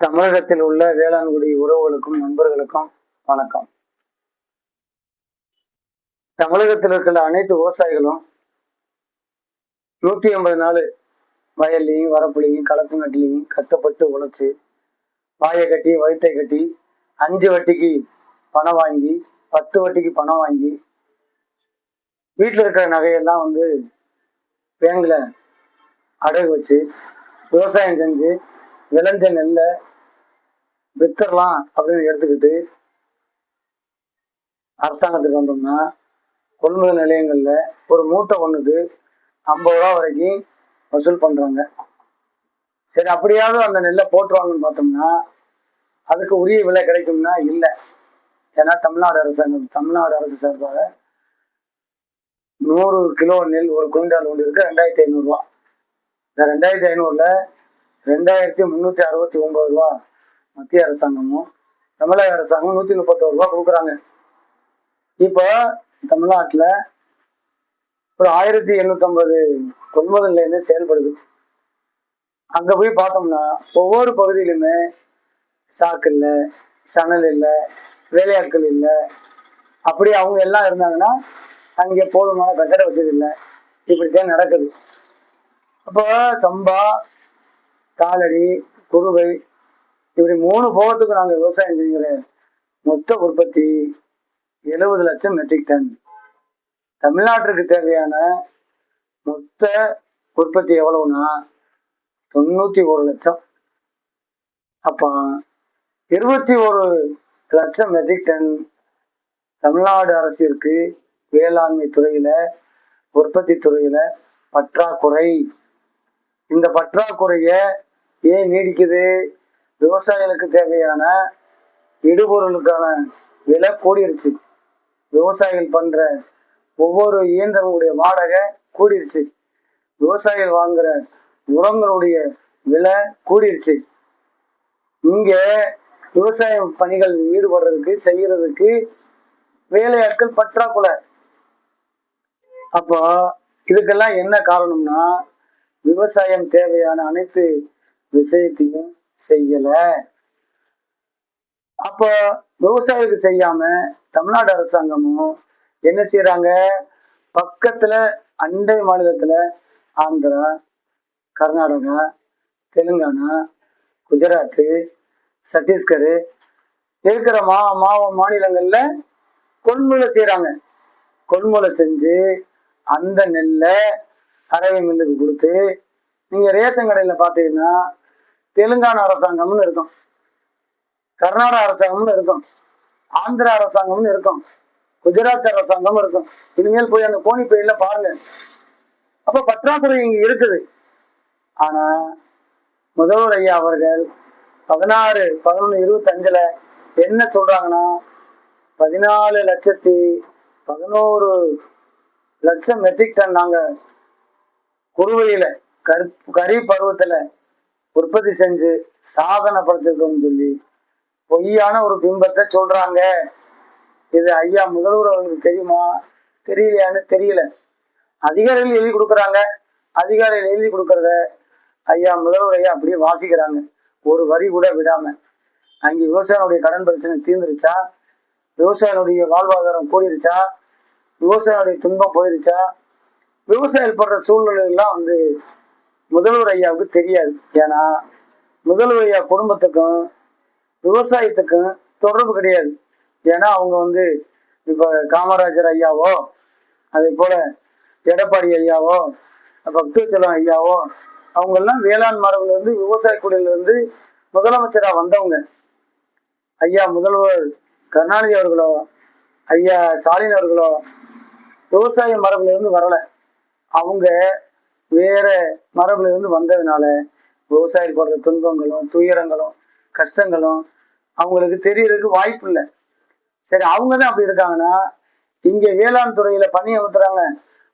தமிழகத்தில் உள்ள வேளாண்குடி உறவுகளுக்கும் நண்பர்களுக்கும் வணக்கம். தமிழகத்தில் இருக்கிற அனைத்து விவசாயிகளும் நூற்றி ஐம்பது நாள் வயல்லையும் வரப்புலையும் களத்துங்கட்டிலையும் கஷ்டப்பட்டு உழைச்சி வாயை கட்டி வயிற்றை கட்டி அஞ்சு வட்டிக்கு பணம் வாங்கி பத்து வட்டிக்கு பணம் வாங்கி வீட்டில் இருக்கிற நகையெல்லாம் வந்து பேங்கில் அடகு வச்சு விவசாயம் செஞ்சு விளைஞ்ச நெல்லை வித்தரலாம் அப்படின்னு எடுத்துக்கிட்டு அரசாங்கத்துக்கு வந்தோம்னா கொள்முதல் நிலையங்கள்ல ஒரு மூட்டை ஒண்ணுக்கு ஐம்பது ரூபா வரைக்கும் வசூல் பண்றாங்க. சரி அப்படியாவது அந்த நெல்லை போட்டுருவாங்கன்னு பார்த்தோம்னா அதுக்கு உரிய விலை கிடைக்கும்னா இல்லை. ஏன்னா தமிழ்நாடு அரசாங்கம் தமிழ்நாடு அரசு சார்பாக நூறு கிலோ நெல் ஒரு குவிண்டால் ஒன்று இருக்கு ரெண்டாயிரத்தி ஐநூறுரூவா இந்த ரெண்டாயிரத்தி ஐநூறுல ரெண்டாயிரத்தி முந்நூற்றி அறுபத்தி ஒன்பது ரூபா மத்திய அரசாங்கமும் தமிழக அரசாங்கம் நூற்றி முப்பத்தோரு ரூபா கொடுக்குறாங்க. இப்போ தமிழ்நாட்டில் ஒரு ஆயிரத்தி எண்ணூத்தம்பது கொள்முதல் நிலையம் செயல்படுது. அங்கே போய் பார்த்தோம்னா ஒவ்வொரு பகுதியிலுமே சாக்கு இல்லை சணல் இல்லை வேலையாட்கள் இல்லை. அப்படி அவங்க எல்லாம் இருந்தாங்கன்னா அங்கே போதுமான கட்டட வசதி இல்லை. இப்படித்தான் நடக்குது. அப்போ சம்பா காலடி குருவை இப்படி மூணு போகத்துக்கு நாங்கள் விவசாயம் செய்கிற மொத்த உற்பத்தி எழுபது லட்சம் மெட்ரிக் டன் தமிழ்நாட்டிற்கு தேவையான மொத்த உற்பத்தி எவ்வளவுனா தொண்ணூத்தி ஒரு லட்சம். அப்போ இருபத்தி ஒரு லட்சம் மெட்ரிக் டன் தமிழ்நாடு அரசிற்கு வேளாண்மை துறையில உற்பத்தி துறையில பற்றாக்குறை. இந்த பற்றாக்குறைய ஏன் நீடிக்குது? விவசாயிகளுக்கு தேவையான இடுபொருளுக்கான விலை கூடிருச்சு. விவசாயிகள் பண்ற ஒவ்வொரு இயந்திரங்களுடைய வாடகை கூடிருச்சு. விவசாயிகள் வாங்குற உரங்களுடைய விலை கூடிருச்சு. இங்க விவசாய பணிகள் ஈடுபடுறதுக்கு செய்யறதுக்கு வேலையாட்கள் பற்றாக்குறை. அப்போ இதுக்கெல்லாம் என்ன காரணம்னா விவசாயம் தேவையான அனைத்து விஷயத்தையும் செய்யல. அப்ப விவசாயிகளுக்கு செய்யாம தமிழ்நாடு அரசாங்கமும் என்ன செய்யறாங்க பக்கத்துல அண்டை மாநிலத்துல ஆந்திரா கர்நாடகா தெலுங்கானா குஜராத்து சத்தீஸ்கர் இருக்கிற மா மாவ மாநிலங்கள்ல கொள்முதல் செய்யறாங்க கொள்முதல் செஞ்சு அந்த நெல்லை அரவை மில்லுக்கு கொடுத்து நீங்க ரேஷன் கடையில பாத்தீங்கன்னா தெலுங்கானா அரசாங்கம்னு இருக்கும். கர்நாடக அரசாங்கம்னு இருக்கும். ஆந்திரா அரசாங்கம்னு இருக்கும். குஜராத் அரசாங்கம் இருக்கும். இனிமேல் போய் அந்த கோணி பயில பாருங்க. அப்ப பற்றாக்குறை இங்க இருக்குது. ஆனா முதல்வர் ஐயா அவர்கள் பதினாறு பதினொன்று இருபத்தஞ்சுல என்ன சொல்றாங்கன்னா பதினாலு லட்சத்தி பதினோரு லட்சம் மெட்ரிக் டன் நாங்க குறுவையில கரு கரி பருவத்துல உற்பத்தி செஞ்சு சாதனை படைச்சிருக்கோம்னு சொல்லி பொய்யான ஒரு பிம்பத்தை சொல்றாங்க. இது ஐயா முதல்வர் அவங்களுக்கு தெரியுமா? தெரியலையான்னு தெரியல. அதிகாரிகள் எழுதி கொடுக்குறாங்க. அதிகாரிகள் எழுதி கொடுக்கறத ஐயா முதல்வர் ஐயா அப்படியே வாசிக்கிறாங்க. ஒரு வரி கூட விடாம. அங்கே விவசாயினுடைய கடன் பிரச்சனை தீர்ந்துருச்சா? விவசாயினுடைய வாழ்வாதாரம் கூடிருச்சா? விவசாயினுடைய துன்பம் போயிருச்சா? விவசாயிகள் படுற சூழ்நிலைகள்லாம் வந்து முதல்வர் ஐயாவுக்கு தெரியாது. ஏன்னா முதல்வர் ஐயா குடும்பத்துக்கும் விவசாயத்துக்கும் தொடர்பு கிடையாது. ஏன்னா அவங்க வந்து இப்போ காமராஜர் ஐயாவோ அதே போல எடப்பாடி ஐயாவோ பக்தவச்சலம் ஐயாவோ அவங்கெல்லாம் வேளாண் மரபுல இருந்து விவசாய குடியில இருந்து முதலமைச்சரா வந்தவங்க. ஐயா முதல்வர் கருணாநிதி அவர்களோ ஐயா ஸ்டாலின் அவர்களோ விவசாய மரபுல இருந்து வரல. அவங்க வேற மரபுல இருந்து வந்ததுனால விவசாயிகள் படுற துன்பங்களும் துயரங்களும் கஷ்டங்களும் அவங்களுக்கு தெரியறதுக்கு வாய்ப்பு இல்லை. சரி அவங்க தான் அப்படி இருக்காங்கன்னா இங்க வேளாண் துறையில பணியமர்த்துறாங்க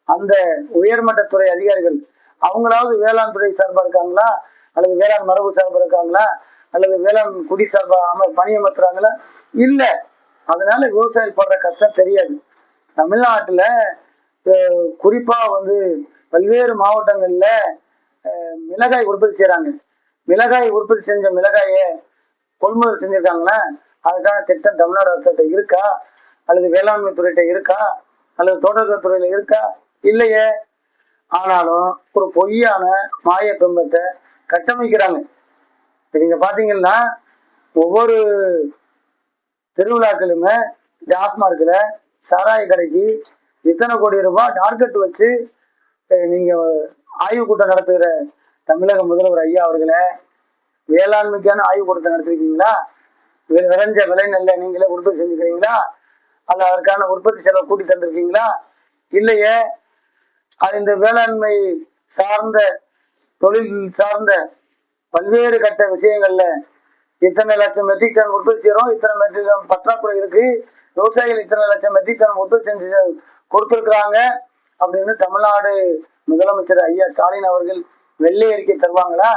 அந்த உயர்மட்ட துறை அதிகாரிகள் அவங்களாவது வேளாண் துறை சார்பா இருக்காங்களா? அல்லது வேளாண் மரபு சார்பா இருக்காங்களா? அல்லது வேளாண் குடி சார்பா அம பணி அமர்த்துறாங்களா? இல்ல. அதனால விவசாயிகள் படுற கஷ்டம் தெரியாது. தமிழ்நாட்டுல குறிப்பாக குறிப்பா வந்து பல்வேறு மாவட்டங்கள்ல அஹ், மிளகாய் உற்பத்தி செய்கிறாங்க மிளகாய் உற்பத்தி செஞ்ச மிளகாயை கொள்முதல் செஞ்சுருக்காங்கன்னா அதுக்கான திட்டம் தமிழ்நாடு அரசுகிட்ட இருக்கா? அல்லது வேளாண்மை துறையிட்ட இருக்கா? அல்லது தோட்டத்துறையில் துறையில இருக்கா? இல்லையே. ஆனாலும் ஒரு பொய்யான மாய பிம்பத்தை கட்டமைக்கிறாங்க நீங்க பாத்தீங்கன்னா ஒவ்வொரு திருவிழாக்களுமே டாஸ்மார்க்கில் சாராய கடைக்கு இத்தனை கோடி ரூபாய் டார்கெட் வச்சு நீங்க ஆய்வு கூட்டம் நடத்துகிற தமிழக முதல்வர் ஐயா அவர்களே வேளாண்மைக்கான ஆய்வு கூட்டத்தை நடத்திருக்கீங்களா? விளைஞ்ச விலை நெல்லை நீங்களே உற்பத்தி செஞ்சுக்கிறீங்களா? அல்ல அதற்கான உற்பத்தி செலவு கூட்டி தந்திருக்கீங்களா? இல்லையே அது இந்த வேளாண்மை சார்ந்த தொழில் சார்ந்த பல்வேறு கட்ட விஷயங்கள்ல இத்தனை லட்சம் மெட்ரிக் டன் உற்பத்தி செய்யறோம் இத்தனை மெட்ரிக் டன் பற்றாக்குறை இருக்கு. விவசாயிகள் இத்தனை லட்சம் மெட்ரிக் டன் உற்பத்தி செஞ்சு கொடுத்துருக்குறாங்க அப்படின்னு தமிழ்நாடு முதலமைச்சர் ஐயா ஸ்டாலின் அவர்கள் வெள்ளை அறிக்கை தருவாங்களா?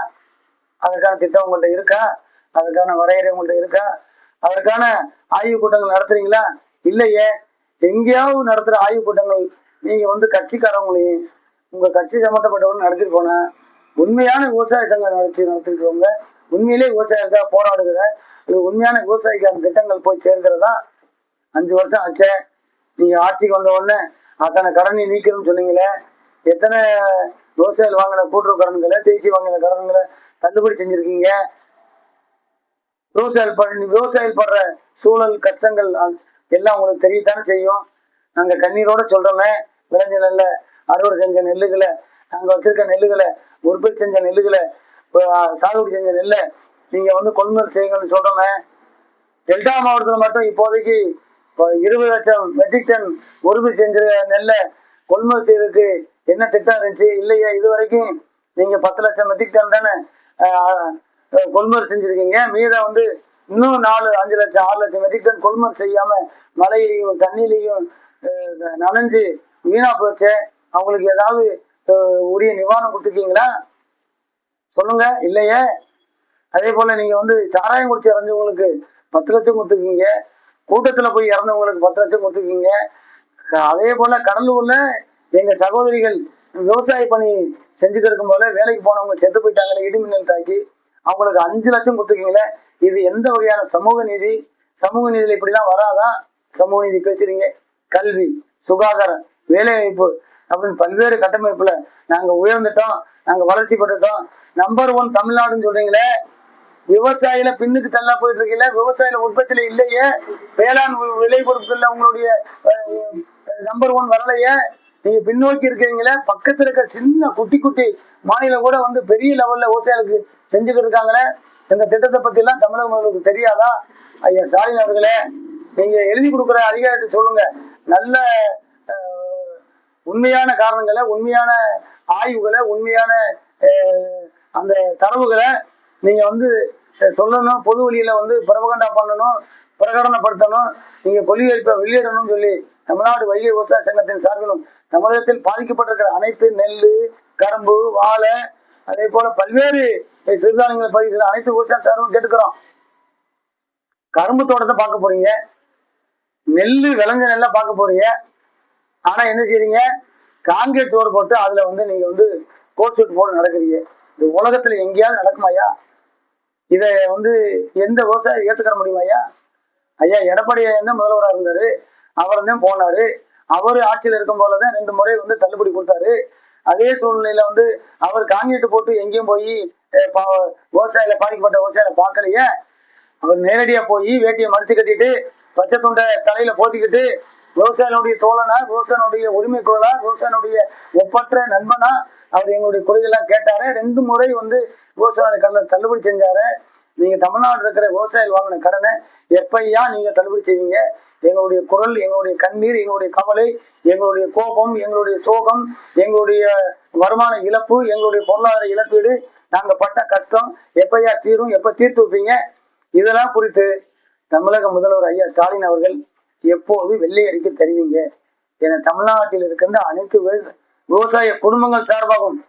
அதற்கான திட்டம் உங்கள்கிட்ட இருக்கா? அதற்கான வரையறை உங்கள்கிட்ட இருக்கா? அதற்கான ஆய்வு கூட்டங்கள் நடத்துறீங்களா? இல்லையே. எங்கேயாவது நடத்துகிற ஆய்வு கூட்டங்கள். நீங்கள் வந்து கட்சிக்காரவங்களையும் உங்கள் கட்சி சம்மந்தப்பட்டவங்க நடத்திட்டு போனேன் உண்மையான விவசாய சங்கம் நடத்தி நடத்திருக்கவங்க உண்மையிலே விவசாயிகளுக்காக போராடுகிற உண்மையான உண்மையான விவசாயிக்கான திட்டங்கள் போய் சேர்க்கிறதா? அஞ்சு வருஷம் ஆச்சே. நீங்க ஆட்சிக்கு வந்த உடனே அத்தனை கடனை நீக்கணும்னு சொன்னீங்களே எத்தனை விவசாயிகள் வாங்கின கூட்டுறவு கடன்களை தேசிய வாங்கின கடன்களை தள்ளுபடி செஞ்சிருக்கீங்க? விவசாயிகள் படுற விவசாயிகள் படுற சூழல் கஷ்டங்கள் எல்லாம் உங்களுக்கு தெரியத்தானே செய்யும்? நாங்கள் கண்ணீரோட சொல்றோமே விளைஞ்ச நெல்ல அறுவடை செஞ்ச நெல்லுகளை நாங்கள் வச்சிருக்க நெல்லுகளை உற்பத்தி செஞ்ச நெல்லுகளை சாகுபடி செஞ்ச நெல்லை நீங்க வந்து கொள்முதல் செய்யுங்கன்னு சொல்றோமே. டெல்டா மாவட்டத்தில் மட்டும் இப்போதைக்கு இருபது லட்சம் மெட்ரிக் டன் உறுதி செஞ்ச நெல்லை கொள்முதல் செய்யறதுக்கு என்ன திட்டம் இருந்துச்சு இல்லையா? இது வரைக்கும் நீங்கள் பத்து லட்சம் மெட்ரிக் டன் தானே கொள்முதல் செஞ்சுருக்கீங்க. மீதம் வந்து இன்னும் நாலு அஞ்சு லட்சம் ஆறு லட்சம் மெட்ரிக் டன் கொள்முதல் செய்யாமல் மழையிலையும் தண்ணியிலையும் நனைஞ்சு வீணாக போச்சு. அவங்களுக்கு ஏதாவது உரிய நிவாரணம் கொடுத்துருக்கீங்களா? சொல்லுங்க. இல்லையே? அதே போல் நீங்கள் வந்து சாராயம் குடிச்சு இறந்தவங்களுக்கு பத்து லட்சம் கொடுத்துருக்கீங்க. கூட்டத்துல போய் இறந்தவங்களுக்கு பத்து லட்சம் கொடுத்துருக்கீங்க. அதே போல கடலூர்ல எங்க சகோதரிகள் விவசாய பணி செஞ்சுட்டு இருக்கும் போல வேலைக்கு போனவங்க செத்து போயிட்டாங்களே இடிமின்னல் தாக்கி. அவங்களுக்கு அஞ்சு லட்சம் கொடுத்துருக்கீங்களே. இது எந்த வகையான சமூக நீதி? சமூக நீதியில இப்படிலாம் வராதான் சமூக நீதி பேசுறீங்க. கல்வி சுகாதாரம் வேலைவாய்ப்பு அப்படின்னு பல்வேறு கட்டமைப்புல நாங்க உயர்ந்துட்டோம். நாங்க வளர்ச்சி பெற்றுட்டோம். நம்பர் ஒன் தமிழ்நாடுன்னு சொல்றீங்களே விவசாயில பின்னுக்கு தள்ளா போயிட்டு இருக்கீங்களே விவசாயில உற்பத்தியில இல்லையே. வேளாண் விளை பொருட்கள்ல உங்களுடைய நம்பர் ஒன் வரலையே. நீங்க பின்னோக்கி இருக்கிறீங்களே. பக்கத்துல இருக்க சின்ன குட்டி குட்டி மாநிலம் கூட வந்து பெரிய லெவல்ல விவசாயிகளுக்கு செஞ்சுக்கிட்டு இருக்காங்களே. இந்த திட்டத்தை பத்தி எல்லாம் தமிழக முதல்வருக்கு தெரியாதா? ஐயா ஸ்டாலின் அவர்களே நீங்க எழுதி கொடுக்குற அதிகாரத்தை சொல்லுங்க. நல்ல உண்மையான காரணங்களை உண்மையான ஆய்வுகளை உண்மையான அந்த தரவுகளை நீங்க வந்து சொல்லணும் பொது வழியில வந்து பிரபகண்டா பண்ணணும் பிரகடனப்படுத்தணும் நீங்க கொள்கையேற்ப வெளியிடணும்னு சொல்லி தமிழ்நாடு வைகை விவசாய சங்கத்தின் சார்பிலும் தமிழகத்தில் பாதிக்கப்பட்டிருக்கிற அனைத்து நெல் கரும்பு வாழை அதே போல பல்வேறு சிறுதானியங்களை பயிர் அனைத்து விவசாய சார்பிலும் கேட்டுக்கிறோம். கரும்பு தோட்டத்தை பார்க்க போறீங்க. நெல்லு விளைஞ்ச நெல்லை பார்க்க போறீங்க. ஆனா என்ன செய்றீங்க? காங்கிரீட் சோறு போட்டு அதுல வந்து நீங்க வந்து கோட் சூட் போட்டு நடக்கிறீங்க. இந்த உலகத்துல எங்கேயாவது நடக்குமாயா இதை வந்து எந்த விவசாயி ஏற்றுக்கிற முடியுமாயா ஐயா? எடப்பாடி தான் முதல்வராக இருந்தாரு. அவர் தான் போனாரு. அவர் ஆட்சியில் இருக்கும் போலதான் ரெண்டு முறை வந்து தள்ளுபடி கொடுத்தாரு. அதே சூழ்நிலையில வந்து அவர் காங்கிரீட் போட்டு எங்கேயும் போய் விவசாயில பாதிக்கப்பட்ட விவசாயில பார்க்கலையே. அவர் நேரடியா போய் வேட்டியை மடிச்சு கட்டிட்டு பச்சை துண்டை தலையில போத்திக்கிட்டு விவசாயினுடைய தோழனா விவசாயினுடைய உரிமை குரலா விவசாயினுடைய ஒப்பற்ற நண்பனா அவர் எங்களுடைய குறைகள்லாம் கேட்டாரு. ரெண்டு முறை வந்து விவசாயியோட கடனை தள்ளுபடி செஞ்சாரு. நீங்க தமிழ்நாடு இருக்கிற விவசாயிகள் வாங்கின கடனை எப்பையா நீங்க தள்ளுபடி செய்வீங்க? எங்களுடைய குரல் எங்களுடைய கண்ணீர் எங்களுடைய கவலை எங்களுடைய கோபம் எங்களுடைய சோகம் எங்களுடைய வருமான இழப்பு எங்களுடைய பொருளாதார இழப்பீடு நாங்க பட்ட கஷ்டம் எப்பையா தீரும் எப்ப தீர்த்து வைப்பீங்க? இதெல்லாம் குறித்து தமிழக முதல்வர் ஐயா ஸ்டாலின் அவர்கள் எப்போது வெள்ளை அறிக்கை என தமிழ்நாட்டில் இருக்கின்ற அனைத்து விவசாய குடும்பங்கள் சார்பாகவும்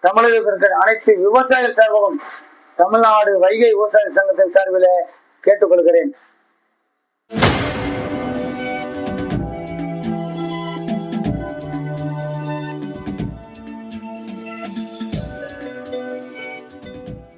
தமிழகத்தில் இருக்கிற அனைத்து விவசாயிகள் சார்பாகவும் தமிழ்நாடு வைகை விவசாய சங்கத்தின் சார்பில் கேட்டுக்கொள்கிறேன்.